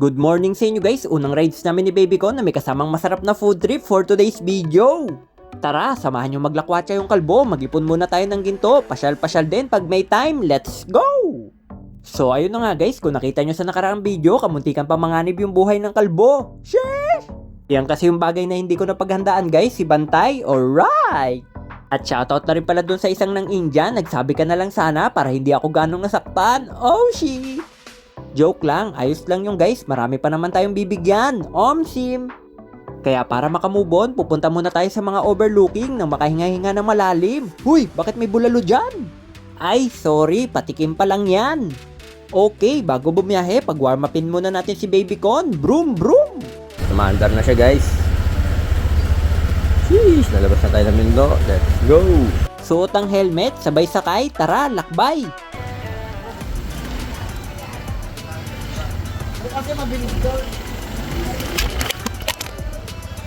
Good morning sa inyo guys. Unang rides namin ni baby ko na may kasamang masarap na food trip for today's video. Tara, samahan nyo maglakwatsa yung kalbo. Mag-ipon muna tayo ng ginto. Pasyal-pasyal din pag may time. Let's go! So ayun na nga guys, kung nakita nyo sa nakaraang video, kamuntikan pa manganib yung buhay ng kalbo. Sheesh! Yan kasi yung bagay na hindi ko napaghandaan guys, si Bantay. Alright! At shoutout na rin pala dun sa isang ng India, nagsabi ka na lang sana para hindi ako ganong nasaktan. Oh shit! Joke lang, ayos lang yung guys, marami pa naman tayong bibigyan. Omsim! Kaya para makamove on, pupunta muna tayo sa mga overlooking na makahinga-hinga ng malalim. Huy, bakit may bulalo dyan? Ay, sorry, patikim pa lang yan. Okay, bago bumiyahe, pag-warm upin muna natin si Baby Con. Broom, broom! Tumaandar na siya guys. Sheesh, lalabas na tayo ng mundo. Let's go! Suot ang helmet, sabay sakay, tara, lakbay!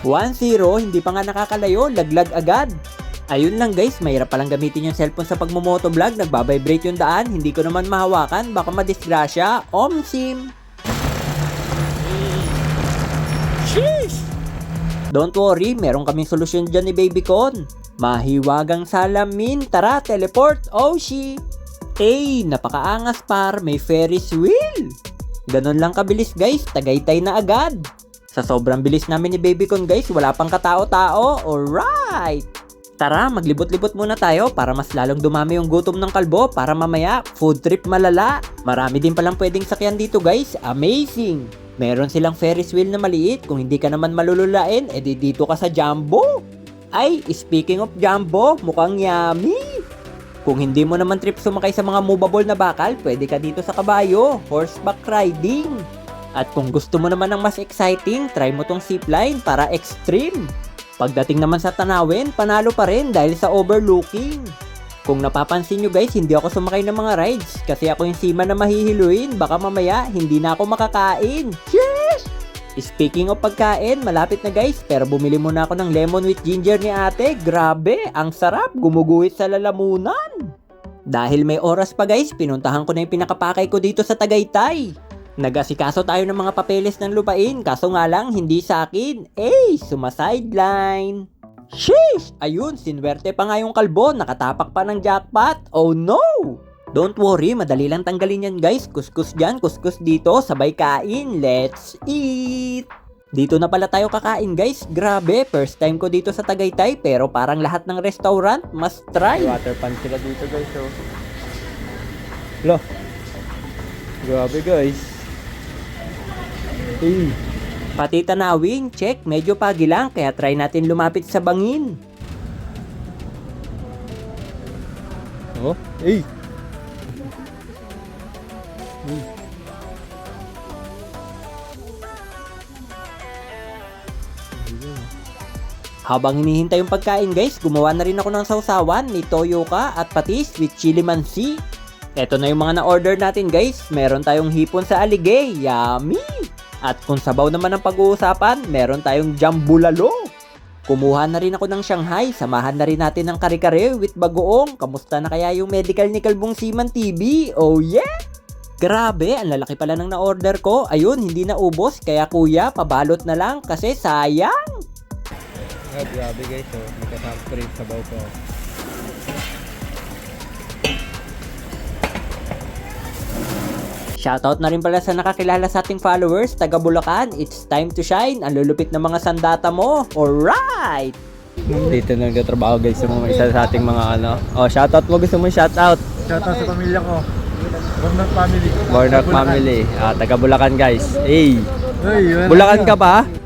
One zero, hindi pa nga nakakalayo, laglag agad. Ayun lang guys, mahirap palang gamitin yung cellphone sa pagmumotovlog, nagbabibrate yung daan, hindi ko naman mahawakan, baka madisgrasya. Omsim! Sheesh! Don't worry, meron kaming solusyon dyan ni Baby Con. Mahiwagang salamin, tara, teleport, oh she! Hey, napakaangas par, may Ferris wheel! Ganon lang kabilis guys, tagaytay na agad. Sa sobrang bilis namin ni Baby Con guys, wala pang katao-tao, alright! Tara, maglibot-libot muna tayo para mas lalong dumami yung gutom ng kalbo para mamaya food trip malala. Marami din palang pwedeng sakyan dito guys, amazing! Meron silang Ferris wheel na maliit, kung hindi ka naman malululain, edi dito ka sa Jumbo. Ay, speaking of Jumbo, mukhang yummy! Kung hindi mo naman trip sumakay sa mga movable na bakal, pwede ka dito sa kabayo, horseback riding. At kung gusto mo naman ng mas exciting, try mo tong zipline para extreme. Pagdating naman sa tanawin, panalo pa rin dahil sa overlooking. Kung napapansin nyo guys, hindi ako sumakay ng mga rides kasi ako yung sima na mahihiluin. Baka mamaya, hindi na ako makakain. Sheesh! Speaking of pagkain, malapit na guys, pero bumili muna ako ng lemon with ginger ni ate. Grabe, ang sarap, gumuguhit sa lalamunan. Dahil may oras pa guys, pinuntahan ko na yung pinakapakay ko dito sa Tagaytay. Nag-asikaso tayo ng mga papeles ng lupain, kaso nga lang hindi sa akin. Eh, sumasideline. Sheesh! Ayun, sinwerte pa nga yung kalbo, nakatapak pa ng jackpot. Oh no! Don't worry, madali lang tanggalin yan guys. Kuskus dyan, kuskus dito, sabay kain. Let's eat! Dito na pala tayo kakain guys. Grabe, first time ko dito sa Tagaytay pero parang lahat ng restaurant must try. May water pan sila dito guys. Oh. Lo. Grabe guys. Hey. Pati tanawin, check, medyo pagi lang kaya try natin lumapit sa bangin. Oh, hey. Habang hinihintay yung pagkain guys, gumawa na rin ako ng sausawan ni Toyoka at patis with chili mansi. Eto na yung mga na-order natin guys. Meron tayong hipon sa aligay. Yummy! At kung sabaw naman ang pag-uusapan, meron tayong jambulalo. Kumuha na rin ako ng Shanghai. Samahan na rin natin ng kare-kare with bagoong. Kamusta na kaya yung medical ni Kalbong Siman TV? Oh yeah! Grabe, ang lalaki pala ng na-order ko. Ayun, hindi na ubos. Kaya kuya, pabalot na lang kasi sayang. Ah, grabe guys. Oh. Kasama ko rin sabaw ko. Shoutout na rin pala sa nakakilala sa ating followers, taga Bulacan. It's time to shine. Ang lulupit ng mga sandata mo. Alright! Dito na nagtatrabaho guys sa mga isa sa ating mga ano. Oh, shoutout mo gusto mo shoutout. Shoutout sa pamilya ko. Bornat family. Bornat family. Ah, taga Bulacan guys. Hey. Bulacan ka pa?